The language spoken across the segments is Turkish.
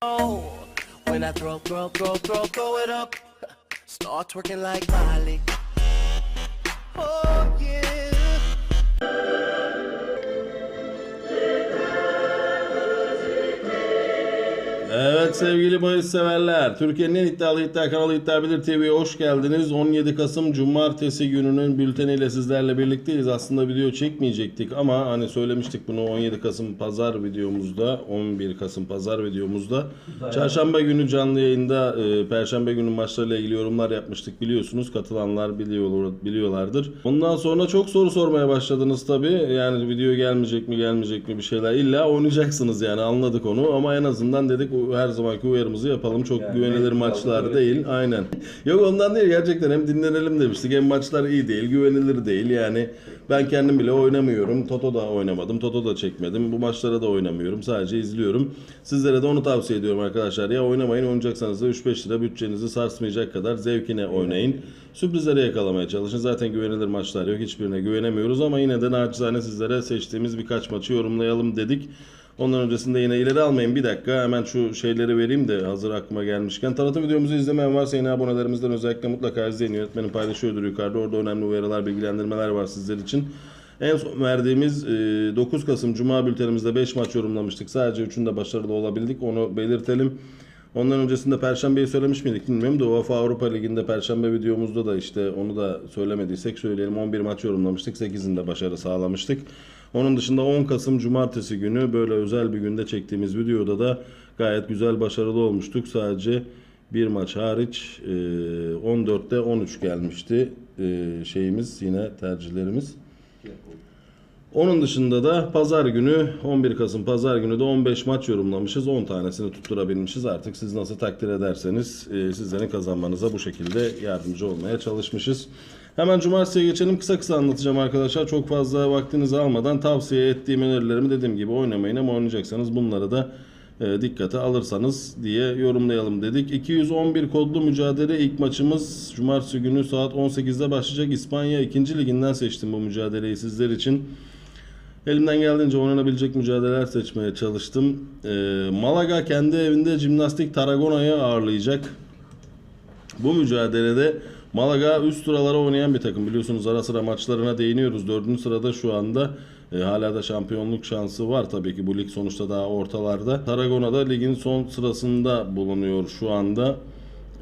When I throw, throw, throw, throw, throw it up, start twerking like Miley. Oh yeah. Evet sevgili bahis severler, Türkiye'nin en iddialı iddia kanalı İddia Bilir TV'ye hoş geldiniz. 17 Kasım Cumartesi gününün bülteniyle sizlerle birlikteyiz. Aslında video çekmeyecektik ama hani söylemiştik bunu 17 Kasım Pazar videomuzda, 11 Kasım Pazar videomuzda. Çarşamba günü canlı yayında e, Perşembe günü maçlarıyla ilgili yorumlar yapmıştık biliyorsunuz. Katılanlar biliyor, biliyorlardır. Ondan sonra çok soru sormaya başladınız tabii. Yani video gelmeyecek mi gelmeyecek mi bir şeyler. İlla oynayacaksınız yani anladık onu ama en azından dedik her zamanki uyarımızı yapalım. Çok Yani güvenilir maçlar fazla değil. Aynen. Yok ondan değil gerçekten hem dinlenelim demiştik hem maçlar iyi değil, güvenilir değil. Yani ben kendim bile oynamıyorum. Toto da oynamadım. Toto da çekmedim. Bu maçlara da oynamıyorum. Sadece izliyorum. Sizlere de onu tavsiye ediyorum arkadaşlar. Ya oynamayın oynayacaksanız da 3-5 lira bütçenizi sarsmayacak kadar zevkine oynayın. Sürprizleri yakalamaya çalışın. Zaten güvenilir maçlar yok. Hiçbirine güvenemiyoruz ama yine de naçizane sizlere seçtiğimiz birkaç maçı yorumlayalım dedik. Ondan öncesinde yine ileri almayın. Bir dakika hemen şu şeyleri vereyim de hazır aklıma gelmişken. Tanıtım videomuzu izlemeyen varsa yine abonelerimizden özellikle mutlaka izleyin. Yönetmenim paylaşıyordur yukarıda. Orada önemli uyarılar, bilgilendirmeler var sizler için. En son verdiğimiz e, 9 Kasım Cuma bültenimizde 5 maç yorumlamıştık. Sadece 3'ünde başarılı olabildik. Onu belirtelim. Ondan öncesinde Perşembe'yi söylemiş miydik bilmiyorum da UEFA Avrupa Ligi'nde Perşembe videomuzda da işte onu da söylemediysek söyleyelim 11 maç yorumlamıştık 8'inde başarı sağlamıştık. Onun dışında 10 Kasım Cumartesi günü böyle özel bir günde çektiğimiz videoda da gayet güzel başarılı olmuştuk. Sadece bir maç hariç e, 14'te 13 gelmişti e, şeyimiz yine tercihlerimiz. Onun dışında da pazar günü 11 Kasım pazar günü de 15 maç yorumlamışız. 10 tanesini tutturabilmişiz. Artık siz nasıl takdir ederseniz e, sizlerin kazanmanıza bu şekilde yardımcı olmaya çalışmışız. Hemen cumartesiye geçelim. Kısa kısa anlatacağım arkadaşlar. Çok fazla vaktinizi almadan tavsiye ettiğim önerilerimi dediğim gibi oynamayın ama oynayacaksanız bunları da e, dikkate alırsanız diye yorumlayalım dedik. 211 kodlu mücadele ilk maçımız Cumartesi günü saat 18'de başlayacak. İspanya 2. liginden seçtim bu mücadeleyi sizler için. Elimden geldiğince oynanabilecek mücadeleler seçmeye çalıştım. Ee, Malaga kendi evinde Jimnastik Tarragona'yı ağırlayacak. Bu mücadelede Malaga üst sıralara oynayan bir takım. Biliyorsunuz ara sıra maçlarına değiniyoruz. Dördüncü sırada şu anda. E, hala da şampiyonluk şansı var tabii ki bu lig sonuçta daha ortalarda. Tarragona da ligin son sırasında bulunuyor şu anda.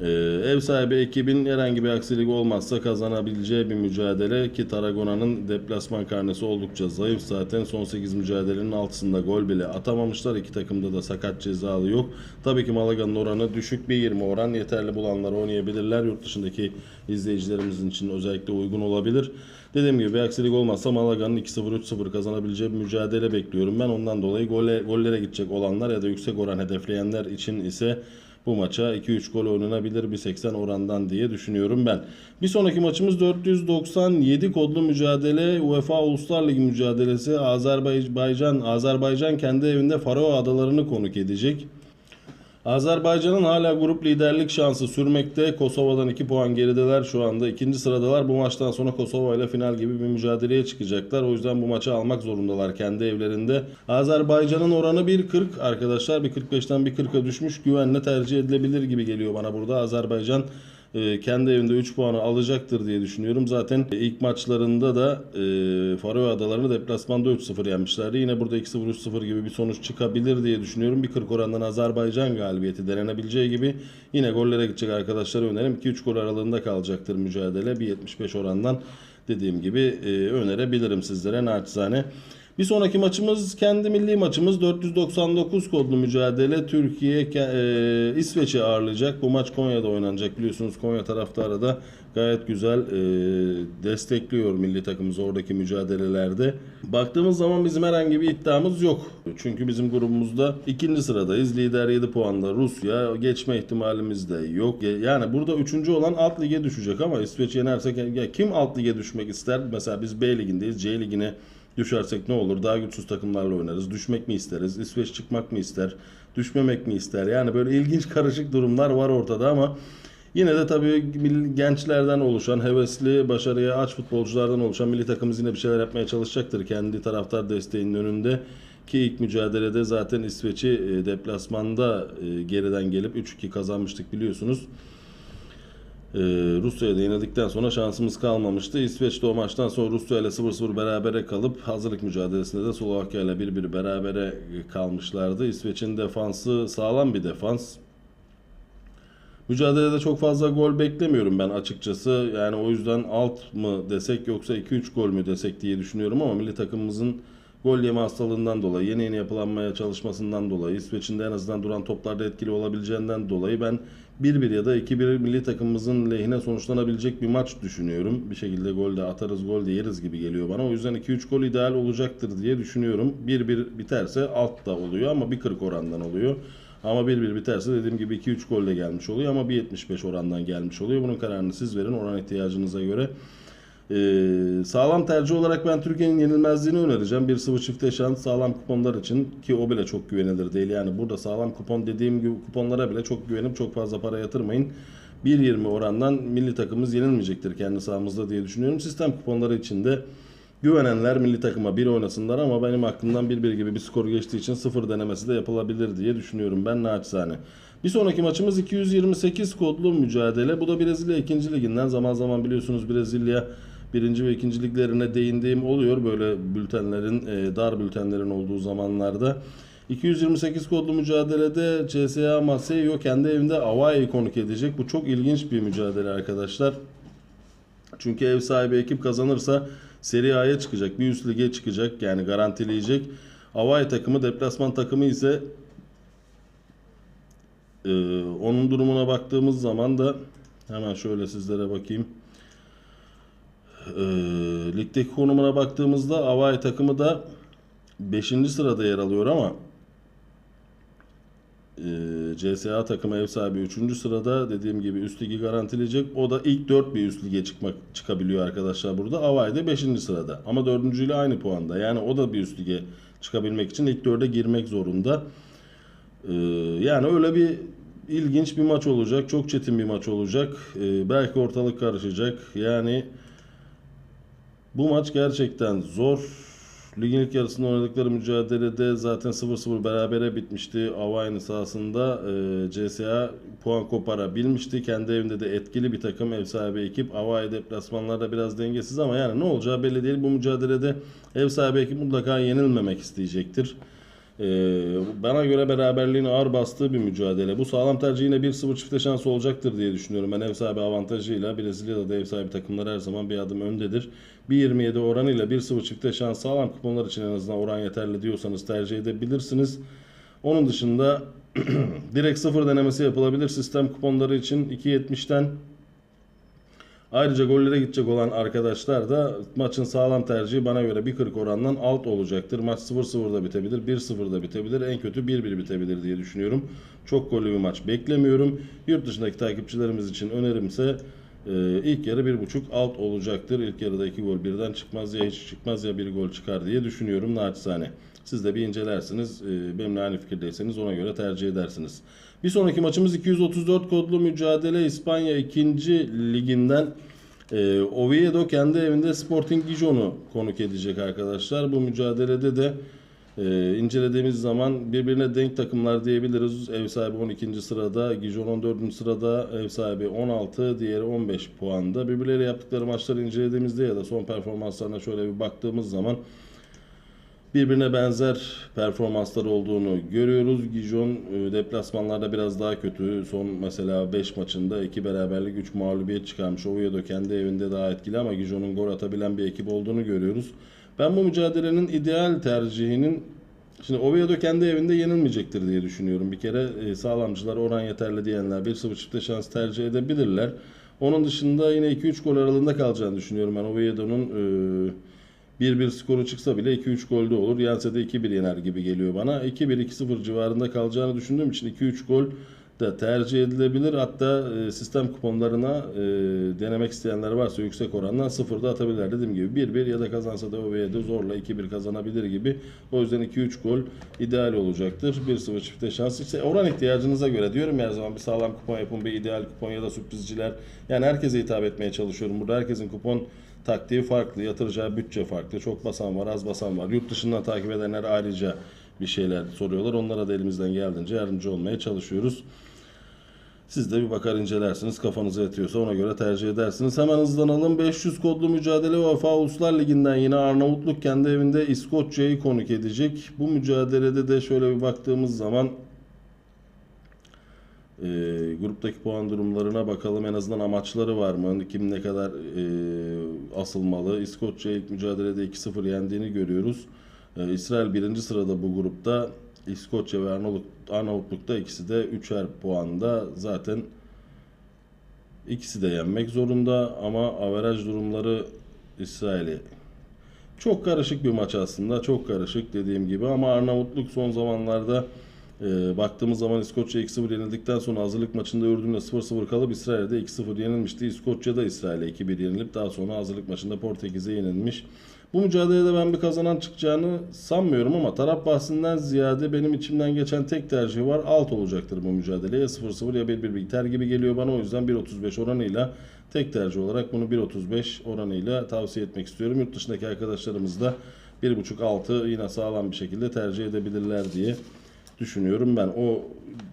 Ee, ev sahibi ekibin herhangi bir aksilik olmazsa kazanabileceği bir mücadele ki Tarragona'nın deplasman karnesi oldukça zayıf. Zaten son 8 mücadelenin altısında gol bile atamamışlar. İki takımda da sakat cezalı yok. Tabii ki Malaga'nın oranı düşük bir 20 oran. Yeterli bulanlar oynayabilirler. Yurt dışındaki izleyicilerimizin için özellikle uygun olabilir. Dediğim gibi bir aksilik olmazsa Malaga'nın 2-0 3-0 kazanabileceği bir mücadele bekliyorum. Ben ondan dolayı gole, gollere gidecek olanlar ya da yüksek oran hedefleyenler için ise bu maça 2-3 gol oynanabilir 1.80 orandan diye düşünüyorum ben. Bir sonraki maçımız 497 kodlu mücadele UEFA Uluslar Ligi mücadelesi Azerbaycan Azerbaycan kendi evinde Faroe Adalarını konuk edecek. Azerbaycan'ın hala grup liderlik şansı sürmekte. Kosova'dan 2 puan gerideler şu anda. ikinci sıradalar. Bu maçtan sonra Kosova ile final gibi bir mücadeleye çıkacaklar. O yüzden bu maçı almak zorundalar kendi evlerinde. Azerbaycan'ın oranı 1.40 arkadaşlar. 1.45'ten 1.40'a düşmüş. Güvenle tercih edilebilir gibi geliyor bana burada. Azerbaycan kendi evinde 3 puanı alacaktır diye düşünüyorum. Zaten ilk maçlarında da e, Faroe Adalarını deplasmanda 3-0 yenmişlerdi. Yine burada 2-0 3-0 gibi bir sonuç çıkabilir diye düşünüyorum. Bir 40 orandan Azerbaycan galibiyeti denenebileceği gibi yine gollere gidecek arkadaşlara önerim. 2-3 gol aralığında kalacaktır mücadele. 1.75 orandan dediğim gibi e, önerebilirim sizlere naçizane. Bir sonraki maçımız kendi milli maçımız 499 kodlu mücadele Türkiye e, İsveç'i ağırlayacak. Bu maç Konya'da oynanacak biliyorsunuz Konya taraftarı da gayet güzel e, destekliyor milli takımımızı oradaki mücadelelerde. Baktığımız zaman bizim herhangi bir iddiamız yok. Çünkü bizim grubumuzda ikinci sıradayız. Lider 7 puanla Rusya. Geçme ihtimalimiz de yok. Yani burada üçüncü olan alt lige düşecek ama İsveç yenersek kim alt lige düşmek ister? Mesela biz B ligindeyiz. C ligine Düşersek ne olur? Daha güçsüz takımlarla oynarız. Düşmek mi isteriz? İsveç çıkmak mı ister? Düşmemek mi ister? Yani böyle ilginç karışık durumlar var ortada ama yine de tabii gençlerden oluşan, hevesli, başarıya aç futbolculardan oluşan milli takımımız yine bir şeyler yapmaya çalışacaktır. Kendi taraftar desteğinin önünde Ki ilk mücadelede zaten İsveç'i e, deplasmanda e, geriden gelip 3-2 kazanmıştık biliyorsunuz. Ee, Rusya'ya da yenildikten sonra şansımız kalmamıştı. İsveç de o maçtan sonra Rusya ile 0-0 berabere kalıp hazırlık mücadelesinde de Slovakya ile 1-1 berabere kalmışlardı. İsveç'in defansı sağlam bir defans. Mücadelede çok fazla gol beklemiyorum ben açıkçası. Yani o yüzden alt mı desek yoksa 2-3 gol mü desek diye düşünüyorum ama milli takımımızın gol yeme hastalığından dolayı, yeni yeni yapılanmaya çalışmasından dolayı, İsveç'in de en azından duran toplarda etkili olabileceğinden dolayı ben 1-1 ya da 2-1 milli takımımızın lehine sonuçlanabilecek bir maç düşünüyorum. Bir şekilde gol de atarız, gol de yeriz gibi geliyor bana. O yüzden 2-3 gol ideal olacaktır diye düşünüyorum. 1-1 biterse alt da oluyor ama 1.40 orandan oluyor. Ama 1-1 biterse dediğim gibi 2-3 golle gelmiş oluyor ama 1.75 orandan gelmiş oluyor. Bunun kararını siz verin oran ihtiyacınıza göre. Ee, sağlam tercih olarak ben Türkiye'nin yenilmezliğini önereceğim. Bir sıvı çifte şans sağlam kuponlar için ki o bile çok güvenilir değil. Yani burada sağlam kupon dediğim gibi kuponlara bile çok güvenip çok fazla para yatırmayın. 1.20 orandan milli takımımız yenilmeyecektir kendi sahamızda diye düşünüyorum. Sistem kuponları için de güvenenler milli takıma bir oynasınlar ama benim aklımdan 1-1 gibi bir skor geçtiği için sıfır denemesi de yapılabilir diye düşünüyorum ben naçizane. Bir sonraki maçımız 228 kodlu mücadele. Bu da Brezilya 2. liginden. Zaman zaman biliyorsunuz Brezilya 1. ve 2. liglerine değindiğim oluyor. Böyle bültenlerin, e, dar bültenlerin olduğu zamanlarda. 228 kodlu mücadelede CSA Maceió kendi evinde Avai'yi konuk edecek. Bu çok ilginç bir mücadele arkadaşlar. Çünkü ev sahibi ekip kazanırsa Serie A'ya çıkacak. Bir üst lige çıkacak. Yani garantileyecek. Hawaii takımı deplasman takımı ise e, onun durumuna baktığımız zaman da hemen şöyle sizlere bakayım. E, ligdeki konumuna baktığımızda Hawaii takımı da 5. sırada yer alıyor ama e, CSA takımı ev sahibi 3. sırada dediğim gibi üst ligi garantileyecek. O da ilk 4 bir üst lige çıkmak çıkabiliyor arkadaşlar burada. Hawaii de 5. sırada ama 4. ile aynı puanda. Yani o da bir üst lige çıkabilmek için ilk 4'e girmek zorunda. Ee, yani öyle bir ilginç bir maç olacak. Çok çetin bir maç olacak. Ee, belki ortalık karışacak. Yani bu maç gerçekten zor. Ligin ilk yarısında oynadıkları mücadelede zaten 0-0 berabere bitmişti. Avay'ın sahasında e, CSA puan koparabilmişti. Kendi evinde de etkili bir takım ev sahibi ekip. Avay deplasmanlarda biraz dengesiz ama yani ne olacağı belli değil. Bu mücadelede ev sahibi ekip mutlaka yenilmemek isteyecektir. Ee, bana göre beraberliğin ağır bastığı bir mücadele. Bu sağlam tercih yine 1-0 çifte şansı olacaktır diye düşünüyorum. Ben ev sahibi avantajıyla Brezilya'da da ev sahibi takımlar her zaman bir adım öndedir. 1.27 oranıyla 1-0 çifte şans sağlam kuponlar için en azından oran yeterli diyorsanız tercih edebilirsiniz. Onun dışında direkt sıfır denemesi yapılabilir sistem kuponları için 2.70'ten Ayrıca gollere gidecek olan arkadaşlar da maçın sağlam tercihi bana göre 1.40 orandan alt olacaktır. Maç 0-0'da bitebilir, 1-0'da bitebilir, en kötü 1-1 bitebilir diye düşünüyorum. Çok gollü bir maç beklemiyorum. Yurt dışındaki takipçilerimiz için önerimse e, ilk yarı 1.5 alt olacaktır. İlk yarıda 2 gol birden çıkmaz ya hiç çıkmaz ya bir gol çıkar diye düşünüyorum naçizane. Siz de bir incelersiniz. E, benimle aynı fikirdeyseniz ona göre tercih edersiniz. Bir sonraki maçımız 234 kodlu mücadele İspanya 2. liginden e, Oviedo kendi evinde Sporting Gijon'u konuk edecek arkadaşlar. Bu mücadelede de e, incelediğimiz zaman birbirine denk takımlar diyebiliriz. Ev sahibi 12. sırada, Gijon 14. sırada, ev sahibi 16, diğeri 15 puanda. Birbirleriyle yaptıkları maçları incelediğimizde ya da son performanslarına şöyle bir baktığımız zaman birbirine benzer performanslar olduğunu görüyoruz. Gijon e, deplasmanlarda biraz daha kötü. Son mesela 5 maçında 2 beraberlik 3 mağlubiyet çıkarmış. Oviedo kendi evinde daha etkili ama Gijon'un gol atabilen bir ekip olduğunu görüyoruz. Ben bu mücadelenin ideal tercihinin Şimdi Oviedo kendi evinde yenilmeyecektir diye düşünüyorum. Bir kere e, sağlamcılar oran yeterli diyenler 1-0 çifte şans tercih edebilirler. Onun dışında yine 2-3 gol aralığında kalacağını düşünüyorum ben Oviedo'nun e, 1-1 skoru çıksa bile 2-3 golde olur. Yense de 2-1 yener gibi geliyor bana. 2-1-2-0 civarında kalacağını düşündüğüm için 2-3 gol da tercih edilebilir. Hatta e, sistem kuponlarına e, denemek isteyenler varsa yüksek orandan sıfırda atabilirler. Dediğim gibi 1-1 ya da kazansa da Oviedo zorla 2-1 kazanabilir gibi. O yüzden 2-3 gol ideal olacaktır. 1-0 çifte şans. İşte oran ihtiyacınıza göre diyorum her zaman bir sağlam kupon yapın, bir ideal kupon ya da sürprizciler. Yani herkese hitap etmeye çalışıyorum. Burada herkesin kupon taktiği farklı, yatıracağı bütçe farklı. Çok basan var, az basan var. Yurt dışından takip edenler ayrıca bir şeyler soruyorlar. Onlara da elimizden geldiğince yardımcı olmaya çalışıyoruz. Siz de bir bakar incelersiniz. Kafanıza yatıyorsa ona göre tercih edersiniz. Hemen hızlanalım. 500 kodlu mücadele UEFA Uluslar Ligi'nden yine Arnavutluk kendi evinde İskoçya'yı konuk edecek. Bu mücadelede de şöyle bir baktığımız zaman e, gruptaki puan durumlarına bakalım. En azından amaçları var mı? Kim ne kadar e, asılmalı? İskoçya ilk mücadelede 2-0 yendiğini görüyoruz. E, İsrail birinci sırada bu grupta. İskoçya ve Arnavutluk, Arnavutluk'ta ikisi de 3'er puanda. Zaten ikisi de yenmek zorunda ama averaj durumları İsrail'i çok karışık bir maç aslında. Çok karışık dediğim gibi ama Arnavutluk son zamanlarda e, baktığımız zaman İskoçya 2-0 yenildikten sonra hazırlık maçında Ürdün'le 0-0 kalıp İsrail'de 2-0 yenilmişti. İskoçya'da İsrail'e 2-1 yenilip daha sonra hazırlık maçında Portekiz'e yenilmiş. Bu mücadelede ben bir kazanan çıkacağını sanmıyorum ama taraf bahsinden ziyade benim içimden geçen tek tercih var. Alt olacaktır bu mücadele. Ya 0-0 ya 1-1 biter gibi geliyor bana. O yüzden 1.35 oranıyla tek tercih olarak bunu 1.35 oranıyla tavsiye etmek istiyorum. Yurt dışındaki arkadaşlarımız da 1.5 altı yine sağlam bir şekilde tercih edebilirler diye düşünüyorum ben. O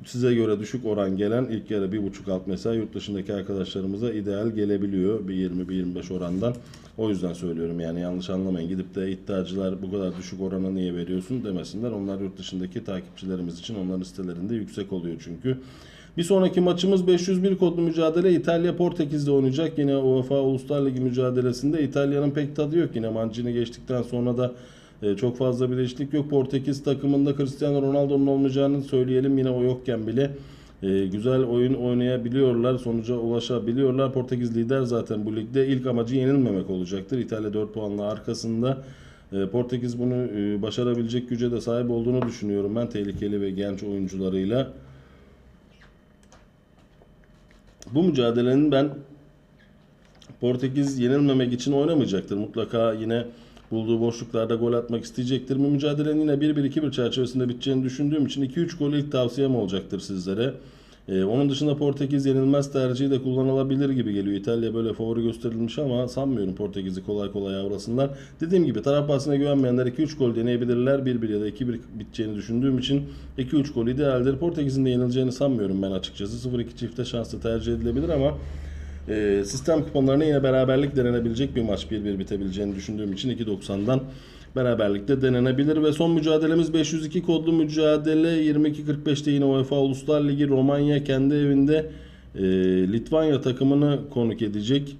size göre düşük oran gelen ilk yarı 1.5 alt mesela yurt dışındaki arkadaşlarımıza ideal gelebiliyor bir 20 bir 25 orandan. O yüzden söylüyorum yani yanlış anlamayın. Gidip de iddiacılar bu kadar düşük orana niye veriyorsun demesinler. Onlar yurt dışındaki takipçilerimiz için onların sitelerinde yüksek oluyor çünkü. Bir sonraki maçımız 501 kodlu mücadele İtalya Portekiz'de oynayacak. Yine UEFA Uluslar Ligi mücadelesinde İtalya'nın pek tadı yok. Yine Mancini geçtikten sonra da e, çok fazla bir değişiklik yok. Portekiz takımında Cristiano Ronaldo'nun olmayacağını söyleyelim. Yine o yokken bile e, güzel oyun oynayabiliyorlar. Sonuca ulaşabiliyorlar. Portekiz lider zaten bu ligde. İlk amacı yenilmemek olacaktır. İtalya 4 puanla arkasında. E, Portekiz bunu başarabilecek güce de sahip olduğunu düşünüyorum ben. Tehlikeli ve genç oyuncularıyla. Bu mücadelenin ben Portekiz yenilmemek için oynamayacaktır. Mutlaka yine bulduğu boşluklarda gol atmak isteyecektir. Bu mücadelenin yine 1-1-2-1 çerçevesinde biteceğini düşündüğüm için 2-3 gol ilk tavsiyem olacaktır sizlere. Ee, onun dışında Portekiz yenilmez tercihi de kullanılabilir gibi geliyor. İtalya böyle favori gösterilmiş ama sanmıyorum Portekiz'i kolay kolay yavrasınlar. Dediğim gibi taraf bahsine güvenmeyenler 2-3 gol deneyebilirler. 1-1 ya da 2-1 biteceğini düşündüğüm için 2-3 gol idealdir. Portekiz'in de yenileceğini sanmıyorum ben açıkçası. 0-2 çifte şanslı tercih edilebilir ama e, sistem kuponlarına yine beraberlik denenebilecek bir maç 1-1 bitebileceğini düşündüğüm için 2.90'dan beraberlikte denenebilir ve son mücadelemiz 502 kodlu mücadele 22.45'te yine UEFA Uluslar Ligi Romanya kendi evinde e, Litvanya takımını konuk edecek.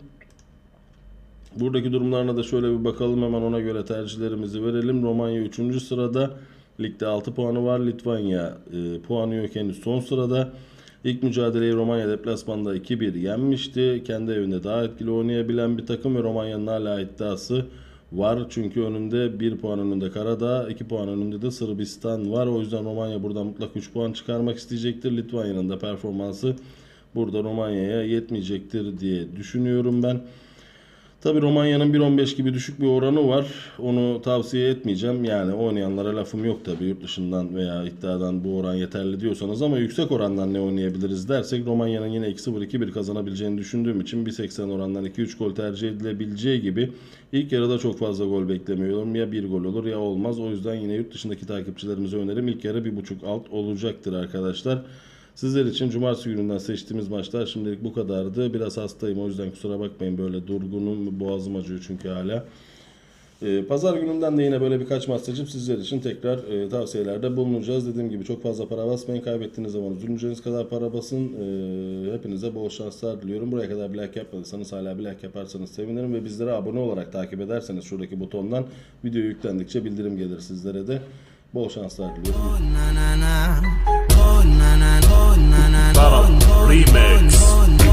Buradaki durumlarına da şöyle bir bakalım hemen ona göre tercihlerimizi verelim. Romanya 3. sırada ligde 6 puanı var. Litvanya e, puanı yok henüz son sırada. İlk mücadeleyi Romanya deplasmanda 2-1 yenmişti. Kendi evinde daha etkili oynayabilen bir takım ve Romanya'nın hala iddiası var. Çünkü önünde 1 puan önünde Karadağ, 2 puan önünde de Sırbistan var. O yüzden Romanya buradan mutlak 3 puan çıkarmak isteyecektir. Litvanya'nın da performansı burada Romanya'ya yetmeyecektir diye düşünüyorum ben. Tabi Romanya'nın 1.15 gibi düşük bir oranı var. Onu tavsiye etmeyeceğim. Yani oynayanlara lafım yok tabi yurt dışından veya iddiadan bu oran yeterli diyorsanız ama yüksek orandan ne oynayabiliriz dersek Romanya'nın yine 2-0 2-1 kazanabileceğini düşündüğüm için 1.80 orandan 2-3 gol tercih edilebileceği gibi ilk yarıda çok fazla gol beklemiyorum. Ya bir gol olur ya olmaz. O yüzden yine yurt dışındaki takipçilerimize önerim ilk yarı 1.5 alt olacaktır arkadaşlar. Sizler için cumartesi gününden seçtiğimiz maçlar şimdilik bu kadardı. Biraz hastayım o yüzden kusura bakmayın böyle durgunum. Boğazım acıyor çünkü hala. Ee, Pazar gününden de yine böyle birkaç maç seçip sizler için tekrar e, tavsiyelerde bulunacağız. Dediğim gibi çok fazla para basmayın. Kaybettiğiniz zaman üzüleceğiniz kadar para basın. Ee, hepinize bol şanslar diliyorum. Buraya kadar bir like yapmadıysanız hala bir like yaparsanız sevinirim. Ve bizlere abone olarak takip ederseniz şuradaki butondan video yüklendikçe bildirim gelir sizlere de. Bol şanslar diliyorum. na Remix.